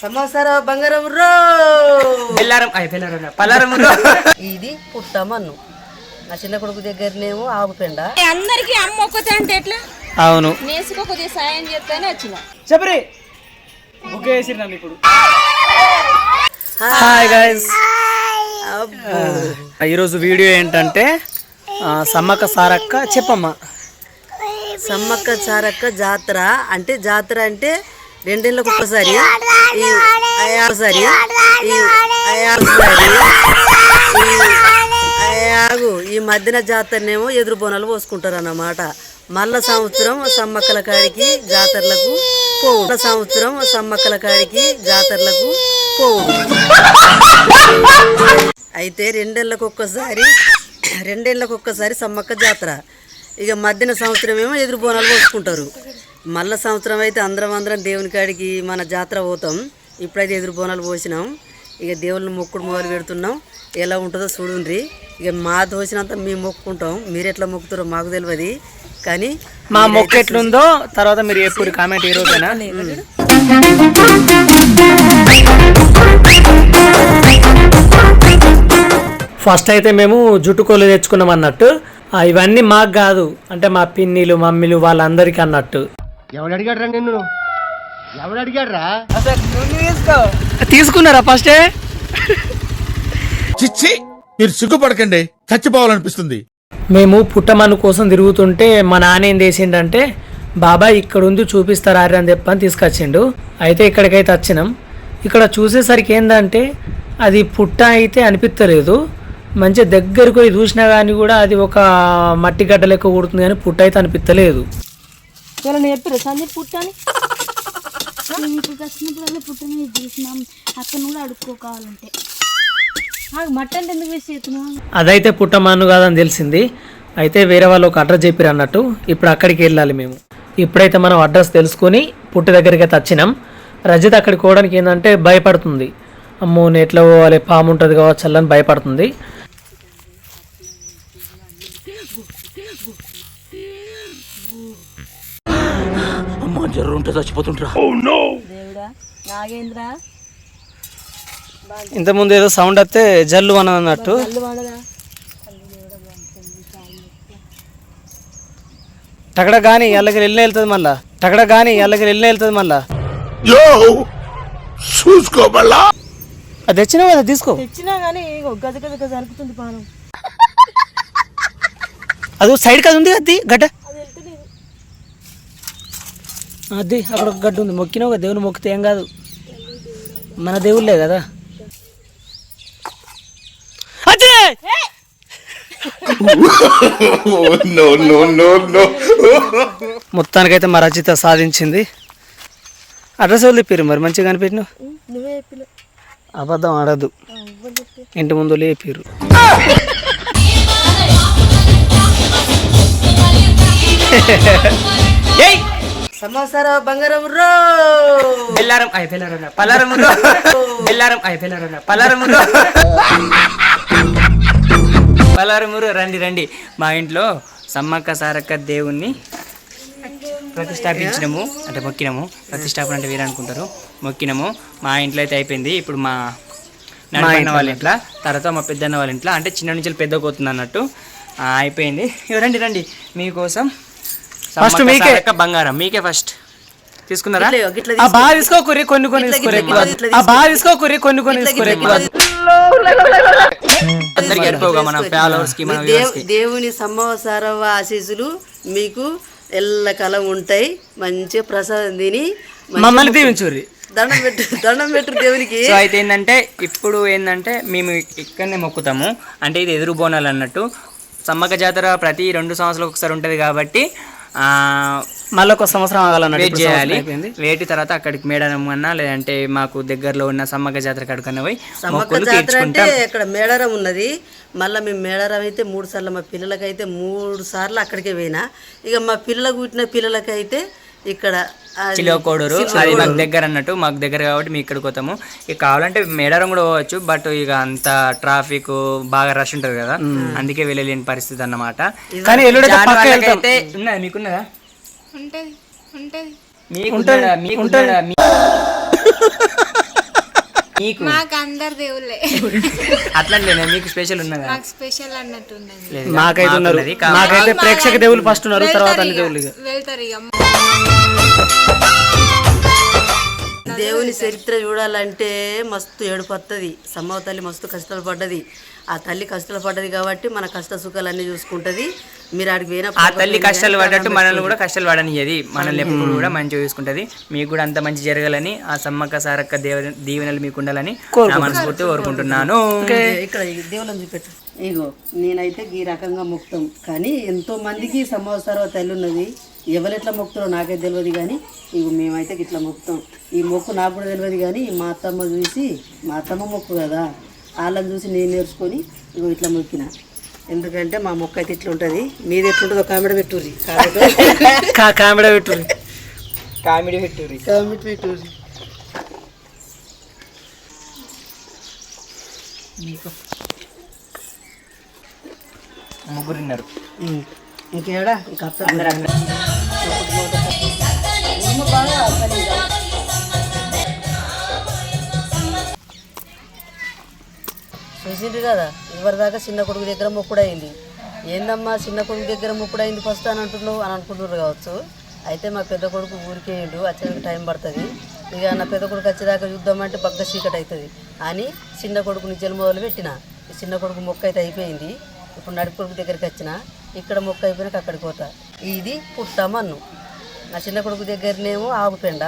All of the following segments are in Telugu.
సంవత్సరం బంగారం రో! బెల్లారం అయ్యి బెల్లారం పల్లారం ఇది పుట్టమన్ను. నా చిన్న కొడుకు దగ్గరనేమో ఆవు పెండ అందరికి అమ్మ ఒక్కతే అంటే ఎట్లా? అవును. నేసుకో కొద్దిగా సాయం చేస్తానే వచ్చిన. చెప్పరి! బుక్ చేసి నన్ను ఇప్పుడు హాయ్ గైస్ ఈరోజు వీడియో ఏంటంటే సమ్మక్క సారక్క చెప్పమ్మా. సమ్మక్క చారక్క జాతర. అంటే జాతర అంటే రెండేళ్ళకు ఒక్కసారి. ఈ ఒకసారి ఈ ఒకసారి ఈ ఆగు ఈ మధ్యన జాతరనేమో ఎదురు బోనాలు పోసుకుంటారు అన్నమాట మళ్ళా సంవత్సరం సమ్మక్కల కాడికి జాతరలకు పోవు సంవత్సరం సమ్మక్కల కాడికి జాతరలకు పోవు అయితే రెండేళ్ళకు ఒక్కసారి రెండేళ్ళకు ఒక్కసారి సమ్మక్క జాతర. ఇక మధ్యన సంవత్సరం ఏమో ఎదురు బోనాలు పోసుకుంటారు. మళ్ళా సంవత్సరం అయితే అందరం అందరం దేవుని కాడికి మన జాతర పోతాం. ఇప్పుడైతే ఎదురు బోనాలు పోసినాం. ఇక దేవుళ్ళని మొక్కుడు మొదలు పెడుతున్నాం. ఎలా ఉంటుందో చూడండి ఇక మా దోచినంత మేము మొక్కుకుంటాం మీరు ఎట్లా మొక్కుతారో మాకు తెలియదు. కానీ మా మొక్క ఎట్లుందో తర్వాత మీరు ఎప్పుడు కామెంట్ ఈ రోజేనా. ఫస్ట్ అయితే మేము జుట్టు కోళ్ళు తెచ్చుకున్నాం అన్నట్టు. ఇవన్నీ మాకు కాదు. అంటే మా పిన్నిలు మమ్మీలు వాళ్ళందరికీ అన్నట్టు. ఎవడు అడిగాడు రా నిన్ను ఎవడు అడిగాడు రా తీసుకున్నారా ఫస్టే చిచ్చి మీరు సిగ్గుపడకండి. చచ్చిపోవాలనిపిస్తుంది. మేము పుట్టమన్ను కోసం తిరుగుతుంటే మా నాన్న ఏం చేసిండంటే బాబాయ్ ఇక్కడ ఉంది చూపిస్తారా అని చెప్పని తీసుకొచ్చిండు. అయితే ఇక్కడికైతే వచ్చినాం. ఇక్కడ చూసేసరికి ఏంటంటే అది పుట్ట అయితే అనిపించలేదు మంచిగా దగ్గరకు పోయి చూసినా కానీ కూడా అది ఒక మట్టి గడ్డ లెక్క కూడుతుంది కానీ పుట్ట అయితే అనిపించలేదు ఎవరైనా చెప్పారు సందీప్ పుట్టని? వచ్చినప్పుడల్లా పుట్టని చూసినాం. అక్కడ కూడా అడుక్కోకావాలంటే నాకు మట్టన్ ఎందుకు వేసి అదైతే పుట్టమన్ను కాదని తెలిసింది. అయితే వేరే వాళ్ళు ఒక అడ్రస్ చెప్పారు అన్నట్టు. ఇప్పుడు అక్కడికి వెళ్ళాలి మేము. ఇప్పుడైతే మనం అడ్రస్ తెలుసుకొని పుట్టి దగ్గరికి అయితే వచ్చినాం. రజిత్ అక్కడికి పోవడానికి ఏంటంటే భయపడుతుంది. అమ్మో నేను ఎట్లా పోవాలి? పాము ఉంటుంది కావచ్చు అని భయపడుతుంది. దేవుడా నాగేంద్ర? ఇంతకుముందు ఏదో సౌండ్ వస్తే జల్లు అని అన్నట్టు. కళ్ళు పండదా టకడ కానీ ఎల్లకి వెళ్ళి వెళ్తుంది మళ్ళా. టకడ కానీ ఎల్లకి వెళ్ళి వెళ్తుంది మళ్ళా. యో చూసుకోబల్లా అది తెచ్చినావు కదా తీసుకో. తెచ్చినా కానీ గద గద గద పానం. అది సైడ్ కదా ఉంది అది గడ్డ. అది అక్కడ ఒక గడ్డ ఉంది. మొక్కినావు కదా దేవుని మొక్కితే ఏం కాదు. మన దేవుళ్ళే కదా. అచ్చే! నో నో నో నో మొత్తానికైతే మా రచిత సాధించింది. అడ్రస్ వాళ్ళు చెప్పారు మరి? మంచిగా కనిపెట్టినావు? అబద్ధం ఆడద్దు ఇంటి ముందు లేపారు బంగారం రో! బెల్లారం అయ్యి బెల్లారం పల్లారం బెల్లారం అయ్యి బెల్లారం పల్లారం పల్లారమూరు రండి రండి. మా ఇంట్లో సమ్మక్క సారక్క దేవుణ్ణి ప్రతిష్టాపించినము అంటే మొక్కినము. ప్రతిష్టాపన అంటే వేరే అనుకుంటారు. మొక్కినము. మా ఇంట్లో అయితే అయిపోయింది. ఇప్పుడు మా నడిపన్న వాళ్ళ ఇంట్లో తర్వాత మా పెద్దన్న వాళ్ళ ఇంట్లో. అంటే చిన్న నుంచి పెద్ద పోతుంది అన్నట్టు. ఆ, అయిపోయింది. రండి రండి. మీకోసం ఫస్ట్ మీకే. బంగారం. మీకే ఫస్ట్ తీసుకున్నారా? ఆ బాగా తీసుకోకురి కొన్ని కొన్ని తీసుకోరు ఆ బాగా తీసుకోకురి కొన్ని కొన్ని తీసుకోరు అందరికి మన ఫాలోవర్స్కి మన దేవుని సంవత్సరవ ఆశీస్సులు మీకు ఎల్లకాలం ఉంటాయి. మంచిగా ప్రసాదం తిని మమ్మల్ని దీవించుర్రి. దండం పెట్టు దండం పెట్టు దేవునికి. సో అయితే ఏంటంటే ఇప్పుడు ఏంటంటే మేము ఇక్కడనే మొక్కుతాము. అంటే ఇది ఎదురు బోనాలు అన్నట్టు. సమ్మక్క జాతర ప్రతి రెండు సంవత్సరాలకు ఒకసారి ఉంటుంది కాబట్టి మళ్ళీ ఒక సంవత్సరం ఆగాలన్నట్టు వెయిట్ చేయాలి. వేటి తర్వాత అక్కడికి మేడారం అన్నా లేదంటే మాకు దగ్గరలో ఉన్న సమ్మక్క జాతర కడుకన్నా పోయి సమ్మక్క జాతర అంటే ఇక్కడ మేడారం ఉన్నది. మళ్ళీ మేము మేడారం అయితే మూడు సార్లు మా పిల్లలకైతే మూడు సార్లు అక్కడికే పోయినా. ఇక మా పిల్లలకు పుట్టిన పిల్లలకైతే ఇక్కడ చిలువకోడూరు. అది మాకు దగ్గర అన్నట్టు మాకు దగ్గర కాబట్టి మేము ఇక్కడికి పోతాము. ఇక కావాలంటే మేడారం కూడా పోవచ్చు బట్ ఇక అంత ట్రాఫిక్ బాగా రష్ ఉంటది కదా. అందుకే వెళ్ళలేని పరిస్థితి అన్నమాట. కానీ ఉన్నదా? మీకున్నదా? ఉంటది ఉంటది. మీకు? మీకు? మీ- మీకు? మాకు అందరు దేవుళ్ళే. అట్లనే మీకు స్పెషల్ ఉన్నదా? మాకు స్పెషల్ అన్నట్టు ఉన్నది. లేదు. మాకైతే ఉన్నారు. మాకైతే ప్రేక్షక దేవుళ్ళు ఫస్ట్ ఉన్నారు తర్వాత అన్ని ఇక. వెళ్తారు ఇక. దేవుని చరిత్ర చూడాలంటే మస్తు ఏడుపు వస్తుంది సమ్మవ తల్లి మస్తు కష్టాలు పడ్డది. ఆ తల్లి కష్టాలు పడ్డది కాబట్టి మన కష్ట సుఖాలు అన్ని చూసుకుంటది. మీరు ఆడికి ఆ పోయినప్పుడు తల్లి కష్టాలు పడ్డట్టు మనల్ని కూడా కష్టాలు పడనియది మనల్ని ఎప్పుడు కూడా మంచిగా చూసుకుంటది. మీకు కూడా అంత మంచి జరగాలని ఆ సమ్మక్క సారక్క దేవ దీవెనలు మీకు ఉండాలని నా మనస్ఫూర్తి కోరుకుంటున్నాను. ఇక్కడ ఈ దేవుళ్ళని చూపెట్టు. ఇగో నేనైతే ఈ రకంగా మొక్కుతాం కానీ ఎంతో మందికి సంవత్సరం తల్లి ఉన్నది. ఎవరెట్లా మొక్కుతారో నాకే తెలియదు కానీ ఇగో మేమైతే ఇట్లా మొక్కుతాం. ఈ మొక్కు నాకు కూడా తెలియదు కానీ మా అత్తమ్మ చూసి మా అత్తమ్మ మొక్కు కదా. వాళ్ళని చూసి నేను నేర్చుకొని ఇగో ఇట్లా మొక్కిన. ఎందుకంటే మా మొక్క అయితే ఇట్లా ఉంటుంది. మీది ఎట్లుంటుందో కామెడ పెట్టుర్రి. కామెడ పెట్టుర్రి. కామెడీ పెట్టుర్రి. కామెడ పెట్టుర్రి. ముగ్గురున్నారు ఉమ్. ఇంకేడా? ఇంకా అందరూ. చూసిండ్రు కదా ఇవరిదాకా చిన్న కొడుకు దగ్గర మొక్కుడైంది. అయింది ఏందమ్మా చిన్న కొడుకు దగ్గర మొక్కుడైంది అయింది ఫస్ట్ అని అంటున్నావు అని అనుకుంటున్నారు కావచ్చు. అయితే మా పెద్ద కొడుకు ఊరికేయండు వచ్చేదానికి టైం పడుతుంది. ఇక నా పెద్ద కొడుకు వచ్చేదాకా చూద్దామంటే బగ్గ చీకటి అవుతుంది. అని చిన్న కొడుకు నిజలు మొదలు పెట్టిన. చిన్న కొడుకు మొక్క అయితే అయిపోయింది. ఇప్పుడు నడుపు కొడుకు దగ్గరికి వచ్చిన. ఇక్కడ మొక్క అయిపోయినాక అక్కడికి పోతా. ఇది పుట్టమన్ను. నా చిన్న కొడుకు దగ్గరనేమో ఆగుపెండ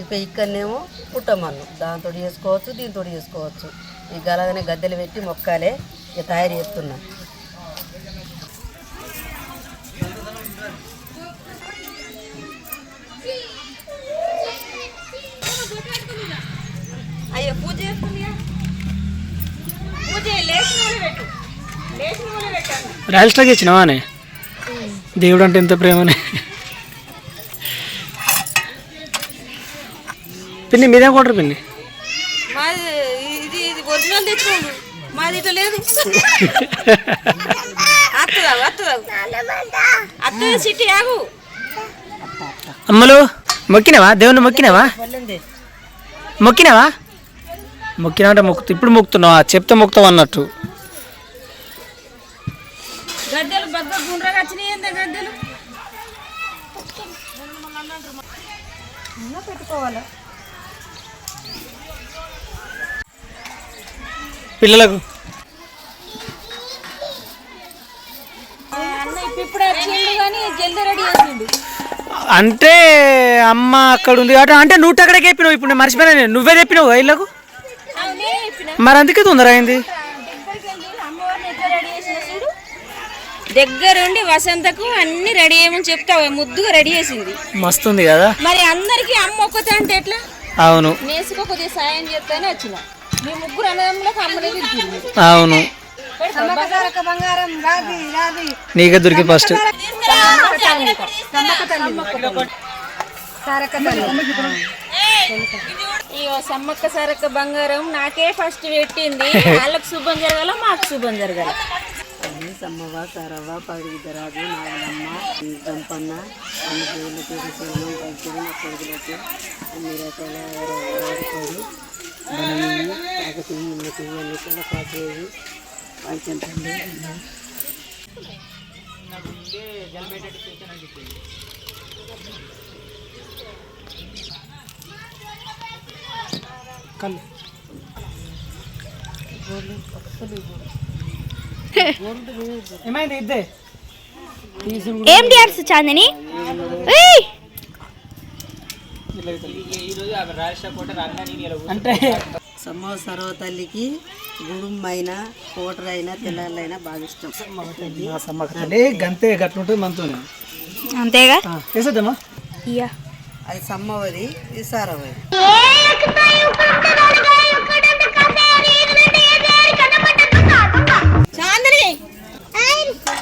ఇక ఇక్కడనేమో పుట్టమన్ను. దాంతో చేసుకోవచ్చు దీంతో చేసుకోవచ్చు. ఇక అలాగనే గద్దెలు పెట్టి మొక్కాలే ఇక తయారు చేస్తున్నా. అయ్యో పూజ చేస్తుంది పూజ లేచిన పెట్టు. లేచిన పెట్టాను రైల్స్టాక్ ఇచ్చినావా అని దేవుడు అంటే ఎంత ప్రేమని. పిన్ని మీదేం కొట్టరు పిన్ని? మాది ఇట్లా లేదు. ఆగు. అమ్మలు మొక్కినావా? దేవుని మొక్కినావా? మొక్కినావా? మొక్కినా అంటే మొక్కు ఇప్పుడు మొక్కుతున్నావా చెప్తే మొక్కుతావు అన్నట్టు. గుండ్రగా వచ్చినాయి ఏందా గద్దెలు? పెట్టుకోవాలా? పిల్లలకు అంటే అమ్మ అక్కడ ఉంది కాబట్టి అంటే నువ్వు అక్కడికి చెప్పినావు ఇప్పుడు నేను మర్చిపోయినా నేను. నువ్వే చెప్పినావు ఇళ్ళకు? మరి అందుకే తొందర అయింది అమ్మవారిని ఎట్లా రెడీ చేసిన చూడు దగ్గరుండి వసంతకు అన్ని రెడీ చేయమని చెప్తా ముద్దుగా రెడీ చేసింది. మస్తు ఉంది కదా? మరి అందరికి అమ్మ ఒక్కతే అంటే ఎట్లా? అవును. నేసుకో కొద్దిగా సాయం చేస్తానే వచ్చిన. మీ ముగ్గురు అన్నదమ్ములకు అమ్మనే అవును. నీకే దొరికి ఫస్ట్ ఇగో సమ్మక్క సారక్క బంగారం నాకే ఫస్ట్ పెట్టింది. వాళ్ళకి శుభం జరగాల మాకు శుభం జరగాల. సమ్మవ్వ సరవ్వ పవిత్రాజు నాయనమ్మ గంపన్న అన్ని దేవుళ్ళ పేరు శరణం పంచులు నా కొడుకులకు అన్ని రకాల వాడుకోడు కాకతీయ ఉన్నతి ఎన్నికల పాసేది పంచండి ఏమైంది? ఇద్దే. ఏం డ్యాన్స్ చాందని? ఏయ్! అంటే సమ్మవ సర్వ తల్లికి గుడుమైనా కోటరైనా తెల్లారైనా బాగా ఇష్టం. తల్లి గంతే గట్లుంటుంది మనతోనే. అంతేగా? వేసేద్దామా? ఇయ్యా. అది సమ్మవది ఇది సారవది.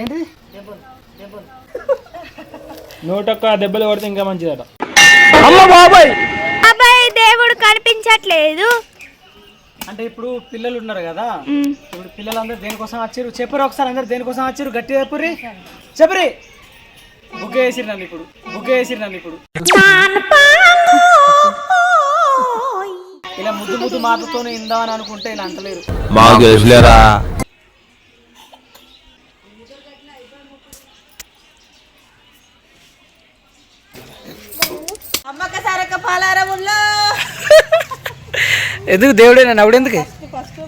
ఏంటి నూటొక్క దెబ్బలు కొడితే ఇంకా మంచిదట. అబ్బాయి దేవుడు కనిపించట్లేదు. అంటే ఇప్పుడు పిల్లలు ఉన్నారు కదా? ఇప్పుడు పిల్లలందరూ దేనికోసం వచ్చారు చెప్పరు ఒకసారి అందరు దేనికోసం వచ్చారు గట్టిగా చెప్పుర్రి. చెప్పురి బుక్ వేసిరు నన్ను ఇప్పుడు. బుక్ వేసిరు నన్ను ఇప్పుడు. ఇలా ముద్దు ముద్దు మాటతోనే ఇందామని అనుకుంటే ఇలా అంటలేరు. ఎందుకు దేవుడే నేను అవడెందుకు ఫస్ట్